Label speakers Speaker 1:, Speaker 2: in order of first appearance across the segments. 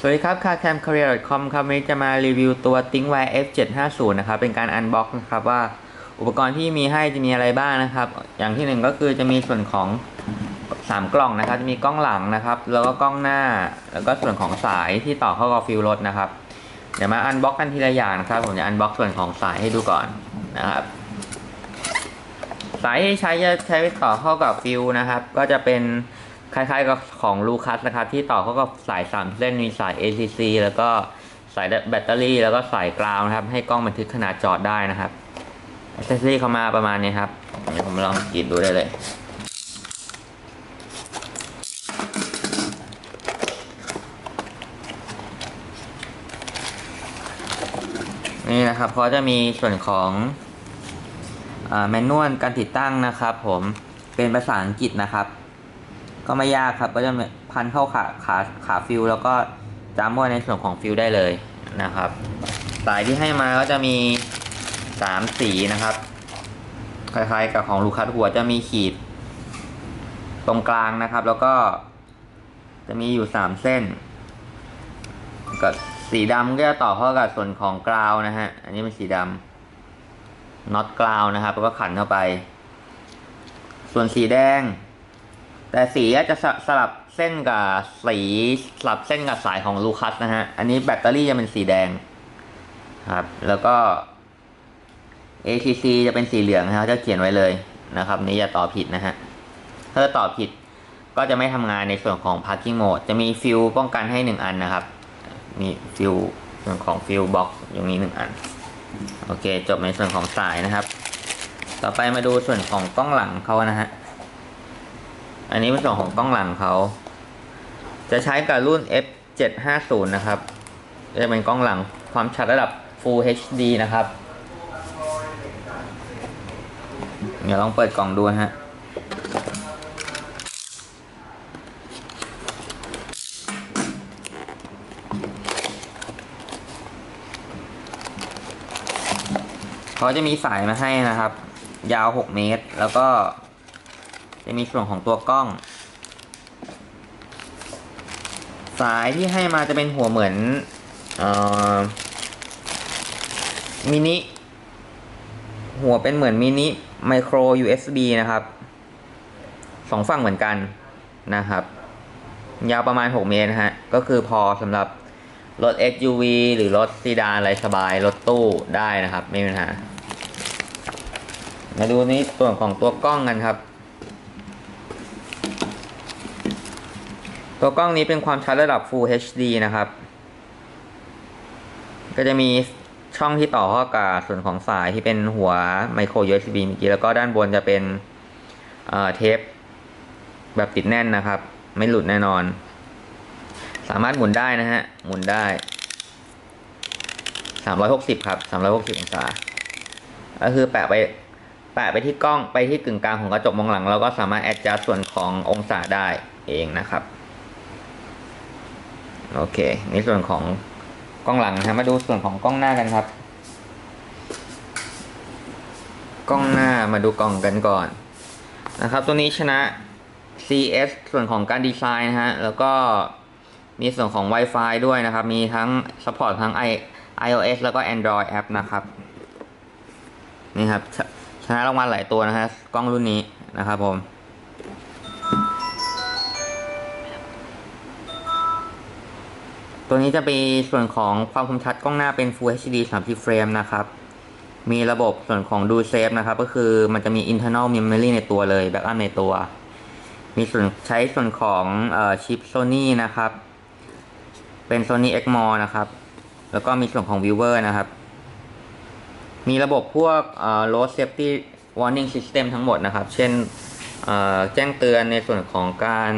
Speaker 1: สวัสดีครับ carcamcareer.com ครับวันนี้จะมารีวิวตัว ThinkWire F750 นะครับ เป็นการอันบ็อกนะครับว่าอุปกรณ์ที่มีให้จะมีอะไรบ้างนะครับ อย่างที่หนึ่งก็คือจะมีส่วนของ 3 กล่องนะครับ จะมีกล้องหลังนะครับ แล้วก็กล้องหน้า แล้วก็ส่วนของสายที่ต่อเข้ากับฟิวรถนะครับ เดี๋ยวมาอันบ็อกกันทีละอย่างนะครับ ผมจะอันบ็อกส่วนของสายให้ดูก่อนนะครับ สายที่ใช้จะใช้ต่อเข้ากับฟิวนะครับ ก็จะเป็น คล้ายๆกับของลูคัสนะครับที่ต่อเขากับสาย 3 เส้นมีสาย ACC แล้วก็สายแบตเตอรี่ แล้วก็สายกราวนะครับ ให้กล้องบันทึกขนาดจอดได้นะครับอ c เซสซอรี่เข้ามาประมาณนี้ครับเดี๋ยวผมลองกรีดดูได้เลยนี่นะครับเพราจะมีส่วนของแมนนวลการติดตั้งนะครับ ผมเป็นภาษาอังกฤษนะครับ ก็ไม่ยากครับ ก็จะพันเข้าขาขาขาฟิลแล้วก็จามว่าในส่วนของฟิลได้เลยนะครับ สายที่ให้มาก็จะมีสามสีนะครับ คล้ายๆกับของลูคัสหัวจะมีขีด ตรงกลางนะครับ แล้วก็จะมีอยู่สามเส้นก็สีดำก็จะต่อเข้ากับส่วนของกราวนะฮะ อันนี้เป็นสีดำน็อตกราวนะครับ แล้วก็ขันเข้าไป ส่วนสีแดง แต่สีจะสลับเส้นกับสีสลับเส้นกับสายของลูคัสนะฮะ อันนี้แบตเตอรี่จะเป็นสีแดงครับ แล้วก็ ATC จะเป็นสีเหลืองนะครับจะเขียนไว้เลยนะครับ นี้อย่าต่อผิดนะฮะ ถ้าต่อผิดก็จะไม่ทำงานในส่วนของ parking mode จะมีฟิลป้องกันให้หนึ่งอันนะครับ มีฟิลส่วนของฟิลบ็อกอย่างนี้หนึ่งอัน โอเค จบในส่วนของสายนะครับ ต่อไปมาดูส่วนของกล้องหลังเขานะฮะ อันนี้เป็นส่วนของกล้องหลังเขา จะใช้กับรุ่น F750 นะครับ จะเป็นกล้องหลังความชัดระดับ Full HD นะครับ เดี๋ยวลองเปิดกล่องดูฮะเขาจะมีสายมาให้นะครับ ยาว 6 เมตร แล้วก็ จะมีส่วนของตัวกล้อง สายที่ให้มาจะเป็นหัวเหมือนออมินิหัวเป็นเหมือนมินิไมโคร USB นะครับสองฝั่งเหมือนกันนะครับ ยาวประมาณ 6 เมตรนะฮะ ก็คือพอสำหรับรถ SUV หรือรถซีดานอะไรสบาย รถตู้ได้นะครับ ไม่มีปัญหา มาดูนี้ส่วนของตัวกล้องกันครับ ตัวกล้องนี้เป็นความชัดระดับ Full HD นะครับ ก็จะมีช่องที่ต่อเข้ากับส่วนของสายที่เป็นหัวไมโคร USB เมื่อกี้แล้วก็ด้านบนจะเป็นเทปแบบติดแน่นนะครับ ไม่หลุดแน่นอน สามารถหมุนได้นะฮะ หมุนได้สามร้อยหกสิบครับสามร้อยหกสิบองศา ก็คือแปะไปแปะไปที่กล้องไปที่กึ่งกลางของกระจกมองหลังเราก็สามารถแอดจัดส่วนขององศาได้เองนะครับ โอเค ในส่วนของกล้องหลังนะมาดูส่วนของกล้องหน้ากันครับ กล้องหน้ามาดูกล้องกันก่อนนะครับ ตัวนี้ชนะ CS ส่วนของการดีไซน์นะฮะ แล้วก็มีส่วนของ Wi-Fi ด้วยนะครับ มีทั้ง support ทั้ง i iOS แล้วก็ Android app นะครับ นี่ครับ ชนะรางวัลหลายตัวนะฮะ กล้องรุ่นนี้นะครับผม ตัวนี้จะเป็นส่วนของความคมชัดกล้องหน้าเป็น Full HD 30เฟรมนะครับ มีระบบส่วนของดูเซฟนะครับ ก็คือมันจะมี internal memory ในตัวเลย backup ในตัว มีส่วนใช้ส่วนของชิป Sony นะครับ เป็น Sony Exmor นะครับ แล้วก็มีส่วนของ Viewer นะครับ มีระบบพวก Road Safety Warning System ทั้งหมดนะครับ เช่นแจ้งเตือนในส่วนของการ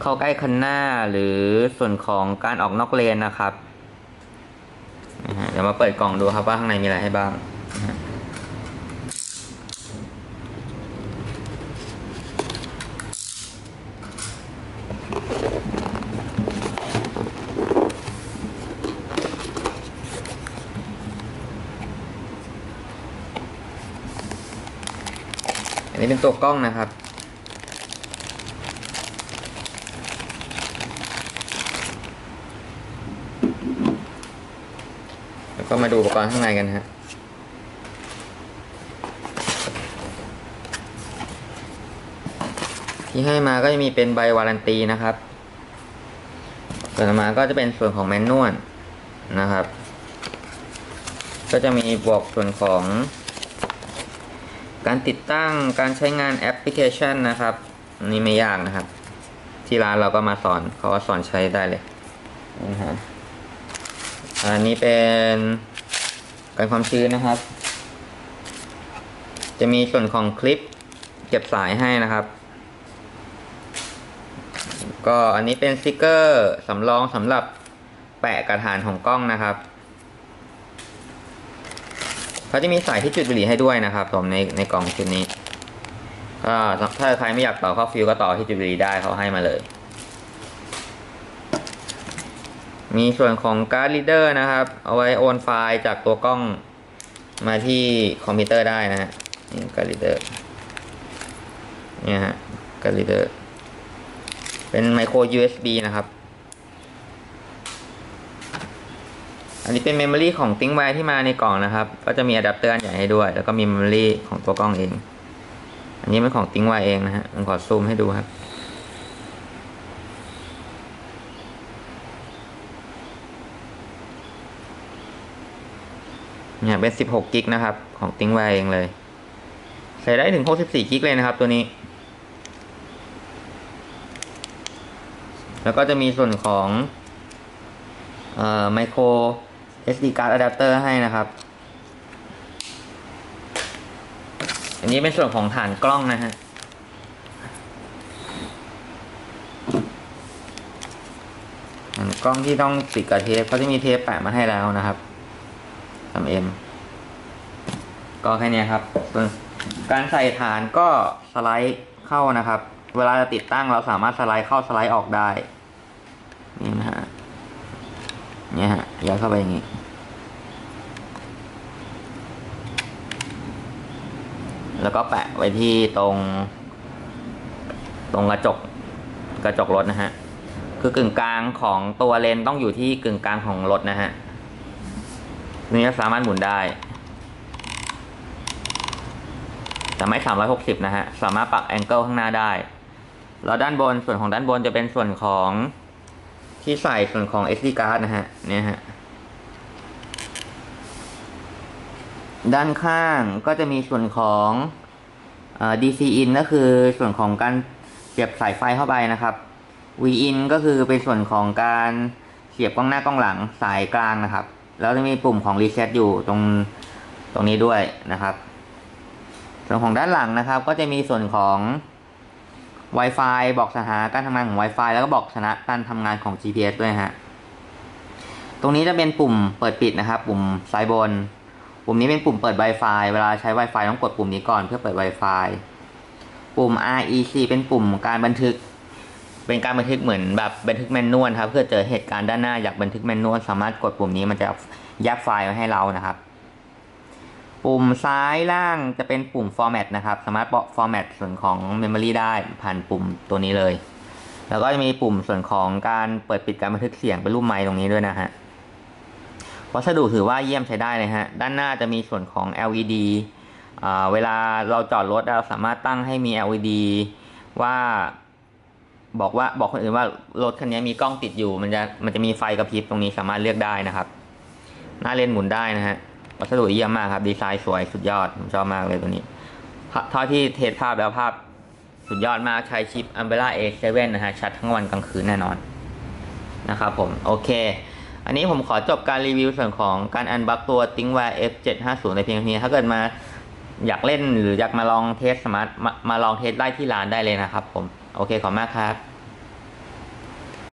Speaker 1: เข้าใกล้คันหน้าหรือส่วนของการออกนอกเลนนะครับเดี๋ยวมาเปิดกล่องดูครับว่าข้างในมีอะไรให้บ้างอันนี้เป็นตัวกล้องนะครับ ก็มาดูอุปกรณ์ข้างในกันฮะที่ให้มาก็จะมีเป็นใบวารันตีนะครับส่วนต่อมาก็จะเป็นส่วนของแมนนวลนะครับ ก็จะมีบอกส่วนของ การติดตั้งการใช้งานแอปพลิเคชันนะครับนนี่ไม่ยากนะครับ ที่ร้านเราก็มาสอนเขาก็สอนใช้ได้เลยนะฮะ อันนี้เป็นการความชื้นนะครับ จะมีส่วนของคลิปเก็บสายให้นะครับ ก็อันนี้เป็นสติกเกอร์สำรองสำหรับแปะกระถานของกล้องนะครับเขาจะมีสายที่จุดบุหรี่ให้ด้วยนะครับผมในในกล่องชุดนี้ก็ถ้าใครไม่อยากต่อเข้าฟิวก็ต่อที่จุดบุหรี่ได้เขาให้มาเลย มีส่วนของการ์ดลีเดอร์นะครับ เอาไว้โอนไฟล์จากตัวกล้องมาที่คอมพิวเตอร์ได้นะฮะนี่การ์ดลีเดอร์เนี่ยฮะการ์ดลีเดอร์เป็นไมโคร USB นะครับ อันนี้เป็นเมมโมรีของ t h i n k w i r e ที่มาในกล่องนะครับ ก็จะมีอะแดปเตอร์อันใหญ่ให้ด้วย แล้วก็มีเมมโมรีของตัวกล้องเอง อันนี้เป็นของ t h i n k w i r e เองนะฮะผมขอซูมให้ดูครับ เนี่ยเป็น 16กิกนะครับ ของ t h i n k w i r e เองเลย ใส่ได้ถึง 64กิกเลยนะครับตัวนี้ แล้วก็จะมีส่วนของเอ่อ micro SD card adapter ให้นะครับ อันนี้เป็นส่วนของฐานกล้องนะฮะฐานกล้องที่ต้องติดกับเทปเขาจะมีเทปแปะมาให้แล้วนะครับ 3M ก็แค่นี้ครับ การใส่ฐานก็สไลด์เข้านะครับ เวลาจะติดตั้งเราสามารถสไลด์เข้าสไลด์ออกได้ นี่นะฮะเนี่ยฮะยัดเข้าไปอย่างนี้ แล้วก็แปะไว้ที่ตรง ตรงกระจกกระจกรถนะฮะ คือกึ่งกลางของตัวเลนต้องอยู่ที่กึ่งกลางของรถนะฮะ นี่สามารถหมุนได้แต่ไม่360 นะฮะ สามารถปรับแองเกิลข้างหน้าได้ แล้วด้านบนส่วนของด้านบนจะเป็นส่วนของที่ใส่ส่วนของ SD card นะฮะ เนี่ยฮะ ด้านข้างก็จะมีส่วนของอ DC in ก็คือส่วนของการเสียบสายไฟเข้าไปนะครับ V in ก็คือเป็นส่วนของการเสียบกล้องหน้ากล้องหลังสายกลางนะครับ แล้วจะมีปุ่มของ reset อยู่ตรงตรงนี้ด้วยนะครับ ส่วนของด้านหลังนะครับ ก็จะมีส่วนของ Wi-Fi บอกสถานะการทำงานของ Wi-Fi แล้วก็บอกสถานะการทำงานของ GPS ด้วยฮะตรงนี้จะเป็นปุ่มเปิดปิดนะครับ ปุ่มซ้ายบน ปุ่มนี้เป็นปุ่มเปิด Wi-Fi เวลาใช้ Wi-Fi ต้องกดปุ่มนี้ก่อนเพื่อเปิด Wi-Fi ปุ่ม REC เป็นปุ่มการบันทึก เป็นการบันทึกเหมือนแบบบันทึกแมนนวลครับ เพื่อเจอเหตุการณ์ด้านหน้าอยากบันทึกแมนนวลสามารถกดปุ่มนี้มันจะยัดไฟล์มาให้เรานะครับ ปุ่มซ้ายล่างจะเป็นปุ่ม format นะครับ สามารถบอก format ส่วนของ memory ได้ผ่านปุ่มตัวนี้เลย แล้วก็จะมีปุ่มส่วนของการเปิดปิดการบันทึกเสียงเป็นรูปไมค์ตรงนี้ด้วยนะฮะวัสดุถือว่าเยี่ยมใช้ได้เลยฮะ ด้านหน้าจะมีส่วนของ LED อ่าเวลาเราจอดรถเราสามารถตั้งให้มี LED ว่า บอกว่าบอกคนอื่นว่ารถคันนี้มีกล้องติดอยู่ มันจะมันจะมีไฟกระพริบตรงนี้สามารถเลือกได้นะครับ หน้าเลนหมุนได้นะฮะวัสดุเยี่ยมมากครับ ดีไซน์สวยสุดยอดผมชอบมากเลยตัวนี้เท่าที่เทสภาพแล้วภาพสุดยอดมากใช้ชิป Umbrella A7 นะฮะชัดทั้งวันกลางคืนแน่นอนนะครับผม โอเค อันนี้ผมขอจบการรีวิวส่วนของการอันบักตัว t h i n k w a r e F750 ในเพียงเท่านี้ถ้าเกิดมาอยากเล่นหรืออยากมาลองเทสสมาร์ทมามาลองเทสได้ที่ร้านได้เลยนะครับผม โอเคขอบคุณมากครับ